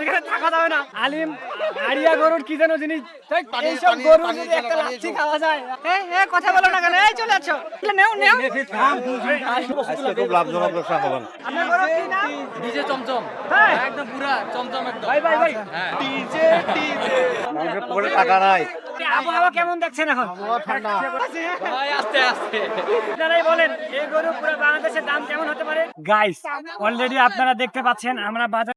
এখানে থাকা যাবে না। আলিম আড়িয়া গরুর কি যেন জিনিস। এইসব গরু যদি একটা লাচ্ছি খাওয়া যায়। এ এ কথা বলো না কেন? এই চলে আছো নেও নেও। খুব লাভজনক ব্যবসা হবেন আপনার গরু কি নাম? ডিজে চমচম। একদম পুরা চমচম একদম। ভাই ভাই ভাই। মানুষের পকেটে টাকা নাই। আবহাওয়া কেমন দেখছেন এখন? ঠান্ডা। আস্তে আস্তে। আপনারাই বলেন এই গরু পুরো বাংলাদেশের দাম কেমন হতে পারে? গাইস অলরেডি আপনারা দেখতে পাচ্ছেন আমরা বাজার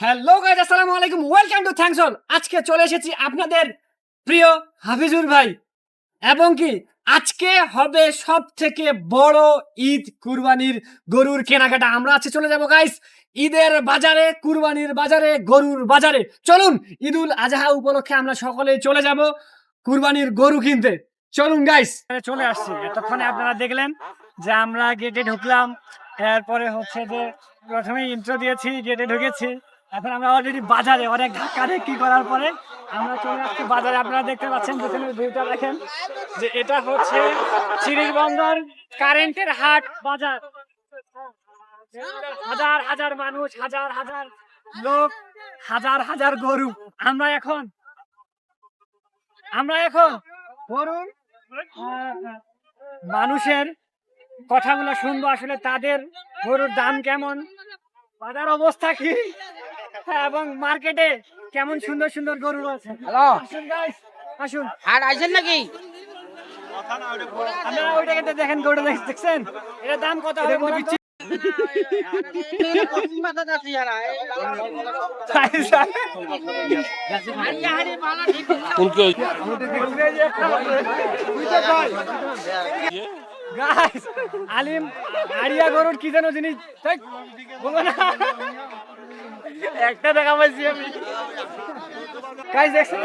হ্যালো গাইস আসসালামু আলাইকুম। ওয়েলকাম টু থ্যাঙ্কস অল আজকে চলে এসেছি আপনাদের প্রিয় হাফিজুর ভাই। এবং কি, আজকে হবে সব থেকে বড় ঈদ কুরবানির গরুর কেনাকাটা। আমরা আজকে চলে যাব গাইস ঈদের বাজারে, কুরবানির বাজারে, গরুর বাজারে। চলুন, ঈদুল আজহা উপলক্ষে আমরা সকলে চলে যাব কুরবানির গরু কিনতে। চলুন গাইস চলে আসছি। এতক্ষণে আপনারা দেখলেন যে আমরা গেটে ঢুকলাম। এরপরে হচ্ছে যে প্রথমে ইন্ট্রো দিয়েছি গেটে ঢুকেছি। এখন আমরা অলরেডি বাজারে, অনেক ধাক্কা ধাক্কি করার পরে আমরা চলে আসছি বাজারে। আপনারা দেখতে পাচ্ছেন যেখানে ভিউটা দেখেন যে এটা হচ্ছে বন্দর, কারেন্টের হাট বাজার। হাজার হাজার মানুষ, হাজার হাজার লোক, হাজার হাজার গরু। আমরা এখন আমরা এখন বলুন মানুষের কথাগুলো শুনব। আসলে তাদের গরুর দাম কেমন? বাজার অবস্থা কি? এবং মার্কেটে কেমন সুন্দর সুন্দর গরু আছে হ্যালো আসুন guys, আসুন। আর আইছেন নাকি? আপনারা ওইটাকে তো দেখেন গরু দেখছেন? এটার দাম কত? হবে? আলিম আড়িয়া গরুর কি যেন জিনিস বলব না। একটা দেখা পাইছি আমি কাজ দেখছেন।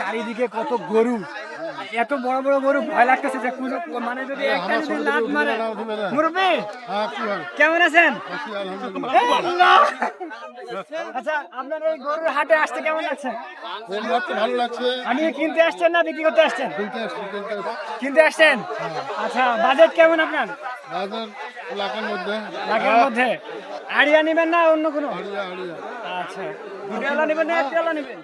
চারিদিকে কত গরু এত বড় বড় গরু ভয় লাগতেছে যে কোনো মানে যদি একটা যদি লাত মারে। মুরব্বি কেমন আছেন? আচ্ছা আপনার এই গরুর হাটে আসতে কেমন লাগছে? ভালো লাগছে। আমি কিনতে আসছেন না বিক্রি করতে আসছেন? কিনতে আসছি কিনতে আসছেন? আচ্ছা বাজেট কেমন আপনার? বাজার এলাকার মধ্যে। লাখের মধ্যে। আড়িয়া নেবেন না অন্য কোনো? আচ্ছা। নেবেন না নেবেন?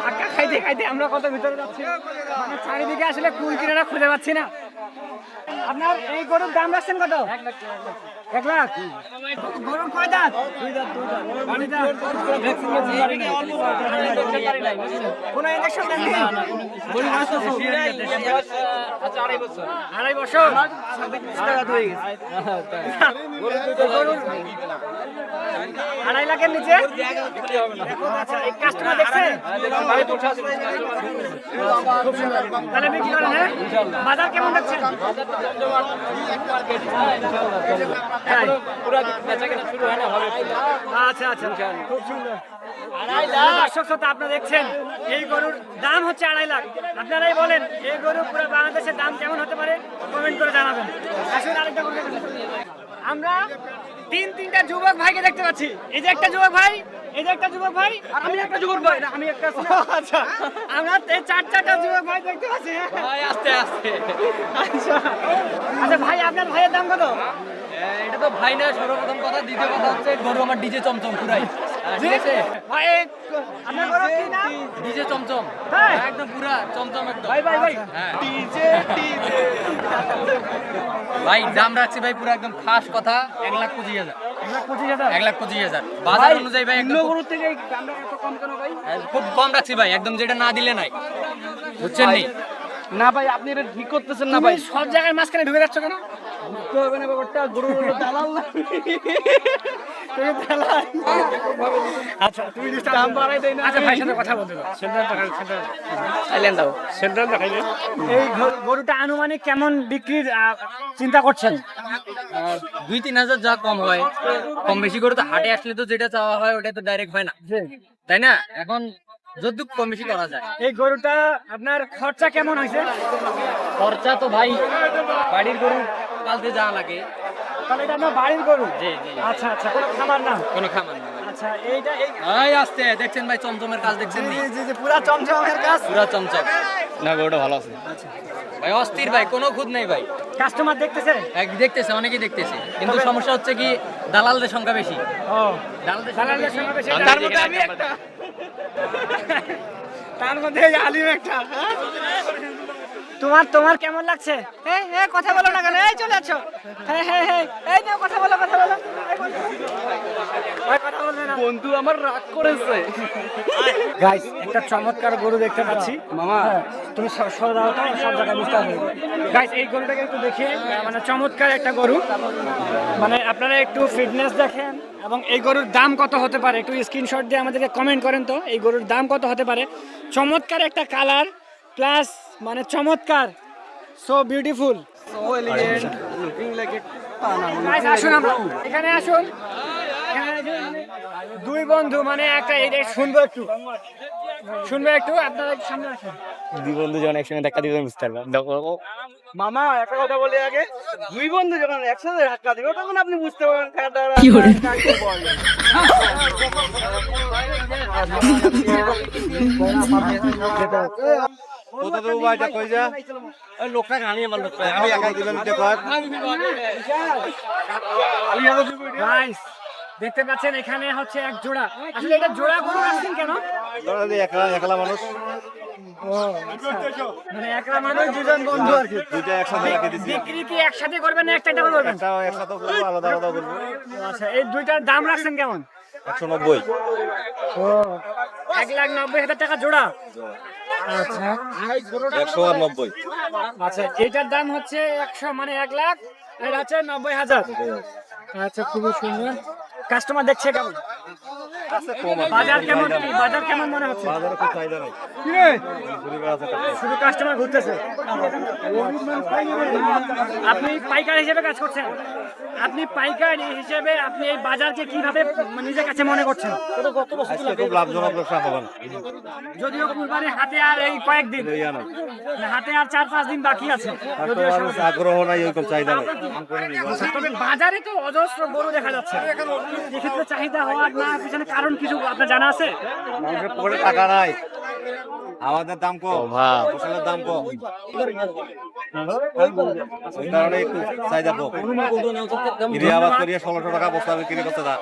ধাক্কা খাইতে খাইতে আমরা কত ভিতরে যাচ্ছি? মানে চারিদিকে আসলে কুল কিনারা খুঁজে পাচ্ছি না। আপনার এই গরুর দাম রাখছেন কত? এক লাখ ইঞ্জেকশন আড়াই লাখের নিচে? কাস্টমার তাহলে হ্যাঁ? বাজার কেমন দেখছেন? আচ্ছা আচ্ছা। খুব সুন্দর। দর্শক শ্রোতা আপনারা দেখছেন এই গরুর দাম হচ্ছে আড়াই লাখ। আপনারাই বলেন এই গরু পুরো বাংলাদেশের দাম কেমন হতে পারে? কমেন্ট করে জানাবেন। আসুন আরেকটা আমরা তিন তিনটা যুবক ভাইকে দেখতে পাচ্ছি। এই যে একটা যুবক ভাই এই যে একটা যুবক ভাই আর আমি একটা যুবক ভাই আমি একটা আচ্ছা। আমরা এই চার চারটা যুবক ভাই দেখতে পাচ্ছি। হ্যাঁ? ভাই আস্তে আস্তে। আচ্ছা। আচ্ছা ভাই আপনার ভাইয়ের দাম কত? এটা তো ভাই না সর্বপ্রথম কথা দ্বিতীয় কথা হচ্ছে গরু আমার ডিজে চমচম পুরাই। হ্যাঁ, ঠিক আছে? ভাই আপনার গরু কি নাম? ডিজে। চমচম। হ্যাঁ। একদম পুরা চমচম একদম। ভাই ভাই ভাই। হ্যাঁ। ভাই দাম রাখছি ভাই পুরো একদম খাস কথা এক লাখ পঁচিশ হাজার। এক লাখ পঁচিশ হাজার? বাজার অনুযায়ী ভাই খুব- গরুর থেকে এই এত কম কেন ভাই? হ্যাঁ, খুব কম রাখছি ভাই একদম যেটা না দিলে নাই। বুঝছেন নি? না ভাই আপনি এটা ঠিক করতেছেন না ভাই। সব জায়গায় মাঝখানে ঢুকে যাচ্ছ কেন? বুঝতে হবে না ব্যাপারটা গরু দালাল না তুমি দালাল। আচ্ছা তুমি দাম বাড়াই দেই না। আচ্ছা ভাই সাথে কথা বলতে সেন্টার দেখাই সেন্টার আইলেন দাও। সেন্টার দেখাই এই গরুটা আনুমানিক কেমন বিক্রির চিন্তা করছেন? দুই তিন হাজার যা কম হয়। কম বেশি করে তো হাটে আসলে তো যেটা চাওয়া হয় ওটা তো ডাইরেক্ট হয় না। তাই না? এখন যতটুকু কম বেশি করা যায়। এই গরুটা আপনার খরচা কেমন হয়েছে? খরচা তো ভাই বাড়ির গরু পালতে যা লাগে। তাহলে এটা আপনার বাড়ির গরু? জি জি আচ্ছা আচ্ছা কোনো খাবার না? কোনো খাবার নেই আচ্ছা এইটা এই আসতে দেখছেন ভাই চমচমের কাজ দেখছেন নি? জি জি পুরা চমচমের কাজ। পুরা চমচম। না গরুটা ভালো আছে। ভাই অস্থির ভাই কোনো খুদ নেই ভাই। কাস্টমার দেখতেছে? এক দেখতেছে অনেকেই দেখতেছে। কিন্তু সমস্যা হচ্ছে কি দালালদের সংখ্যা বেশি। ও দালালদের দালালের বেশি। তার মধ্যে আমি একটা। তার মধ্যে আলিম একটা হ্যাঁ? তোমার তোমার কেমন লাগছে? এই এই কথা বলো না কেন? এই চলে আছো হ্যাঁ হ্যাঁ হ্যাঁ। এই নাও কথা বলো কথা বলো। বন্ধু আমার রাগ করেছে। গাইস একটা চমৎকার গরু দেখতে পাচ্ছি। মামা। তুমি স- সরে দাও তো সব জায়গায় বুঝতে পারবে গাইস এই গরুটাকে একটু দেখে মানে চমৎকার একটা গরু। মানে আপনারা একটু ফিটনেস দেখেন এবং এই গরুর দাম কত হতে পারে? একটু স্ক্রিনশট দিয়ে আমাদেরকে কমেন্ট করেন তো এই গরুর দাম কত হতে পারে? চমৎকার একটা কালার প্লাস মানে চমৎকার। সো বিউটিফুল গাইস আসুন আমরা। এখানে আসুন। এখানে আসুন। দুই বন্ধু মানে একটা এটা শুনব একটু। শুনব একটু আপনারা সামনে আসেন। দুই বন্ধু যখন একসঙ্গে ধাক্কা দিবেন বুঝতে পারবেন। মামা একটা কথা বলি আগে। দুই বন্ধু যখন একসাথে ধাক্কা দিবে তখন আপনি বুঝতে পারবেন কি কোথা দেবো ভাই এটা কই যা। লোকটা গানি আমার লোকটা। আমি একাই দিলাম এটা কয় গাইস দেখতে পাচ্ছেন এখানে হচ্ছে এক জোড়া। আসলে এটা জোড়া গরু রাখছেন কেন? ধরো যে একলা একলা মানুষ। মানে একলা মানুষ দুজন বন্ধু আর কি। দুইটা একসাথে রেখে দিছি বিক্রি কি একসাথে করবেন না একটা একটা করবেন? একটা একসাথে করব আলাদা আলাদা করব। আচ্ছা এই দুইটার দাম রাখছেন কেমন? একশো নব্বই। ও এক লাখ নব্বই হাজার টাকা জোড়া। আচ্ছা একশো আর নব্বই। আচ্ছা এটার দাম হচ্ছে একশো মানে এক লাখ এটা হচ্ছে নব্বই হাজার। আচ্ছা খুবই সুন্দর। কাস্টমার দেখছে কেমন? বাজার কেমন? কি বাজার কেমন মনে হচ্ছে? বাজারে খুব চাহিদা নাই। পরিবার আছে শুধু কাস্টমার ঘুরতেছে। আপনি পাইকার হিসেবে কাজ করছেন? আপনি পাইকারি হিসেবে আপনি এই বাজারকে কীভাবে নিজের কাছে মনে করছেন? খুব লাভজনক ব্যবসা যদিও কুরবানি হাতে আর এই কয়েকদিন। হাতে আর চার পাঁচ দিন বাকি আছে। আগ্রহ নাই ওইরকম চাহিদা নাই। তবে বাজারে তো অজস্র গরু দেখা যাচ্ছে। এক্ষেত্রে চাহিদা হওয়ার না পিছনে কারণ কিছু আপনার জানা আছে? মানুষের পকেটে টাকা নাই। আমাদের দাম কম। ফসলের দাম কম। ওই কারণে একটু চাহিদা কম। আবাদ করিয়ে ষোলোশো টাকা বস্তা বিক্রি করতে দা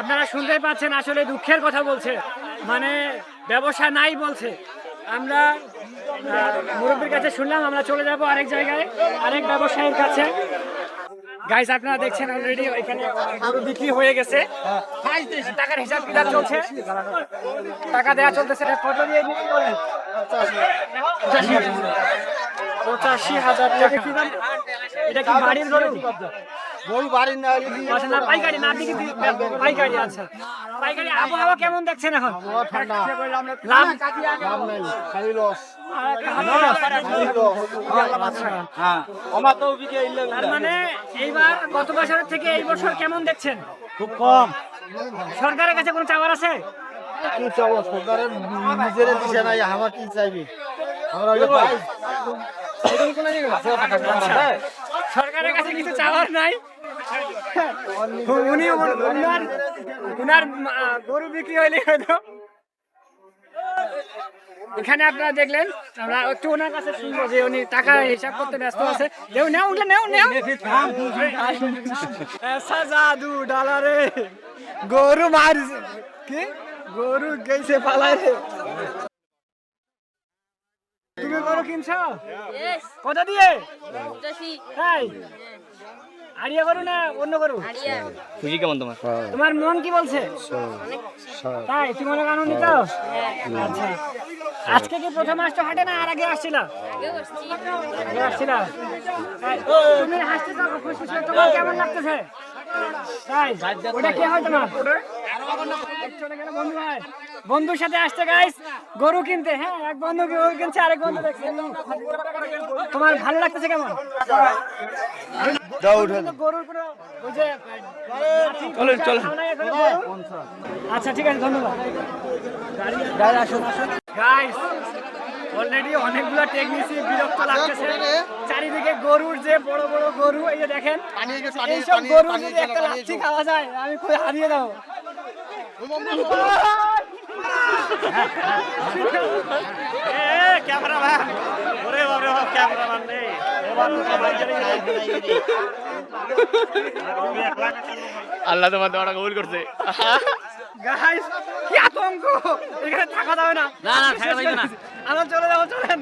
আপনারা শুনতেই পাচ্ছেন আসলে দুঃখের কথা বলছে। মানে ব্যবসা নাই বলছে। আমরা মুরব্বীর কাছে শুনলাম আমরা চলে যাব আরেক জায়গায়। আরেক ব্যবসায়ীর কাছে। গাইস আপনারা দেখছেন অলরেডি এখানে গরু বিক্রি হয়ে গেছে। টাকার হিসাব কিতাব চলছে। টাকা দেওয়া চলতেছে কত দিয়ে বিক্রি করলেন? পঁচাশি হাজার টাকা। এটা কি বাড়ির গরু? গরু বাড়ির না না পাইকারি না আপনি কি পাইকারি আচ্ছা পাইকারি আবহাওয়া কেমন দেখছেন এখন? লাভ খালি লস এইবার গত বছরের থেকে এই বছর কেমন দেখছেন খুব কম সরকারের কাছে চাওয়ার আছে সরকারের নিজের দিশে নাই আমার কি। সরকারের কাছে কিছু চাওয়ার নাই উনি উনার গরু বিক্রি হইলে হয়তো এখানে আপনারা দেখলেন আমরা একটু ওনার কাছে শুনব যে উনি টাকা হিসাব করতে ব্যস্ত আছে। নেও নেও উঠে নেও নেও। ऐसा জাদু ডালারে গরু মার কি? গরু গেছে পালায় রে। তুমি গরু কিনছো? কত দিয়ে? তাই আড়িয়া গরু না অন্য গরু? খুশি কেমন তোমার? তোমার মন কি বলছে? তাই তুমি অনেক আনন্দিত? আচ্ছা। আজকে কি প্রথম আসছো? হাটে না? আর আগে আসছিলা? তুমি খুশি তোমার কেমন লাগতেছে? তাই ওটা কে হয় তোমার? বন্ধুর সাথে আসছে গাইস গরু কিনতে। হ্যাঁ এক বন্ধু গরু কিনছে আরেক বন্ধু দেখছে। তোমার ভালো লাগতেছে কেমন? কিন্তু গরুর কোনো ওই যে চলুন চলুন। আচ্ছা ঠিক আছে ধন্যবাদ। গাড়ি আসুন আসুন। গাইস অলরেডি অনেকগুলো টেকনিশি বিরক্ত লাগতেছে। চারিদিকে গরুর যে বড় বড় গরু এই যে দেখেন এইসব গরু যদি একটা লাচ্ছি খাওয়া যায় আমি খুবই হারিয়ে যাব। আল্লাহ তোমার দোয়াটা কবুল করছে। গাইস কি আতঙ্ক? এখানে থাকা যাবে না। না না থাকা যাবে না। আমরা চলে যাব চলেন।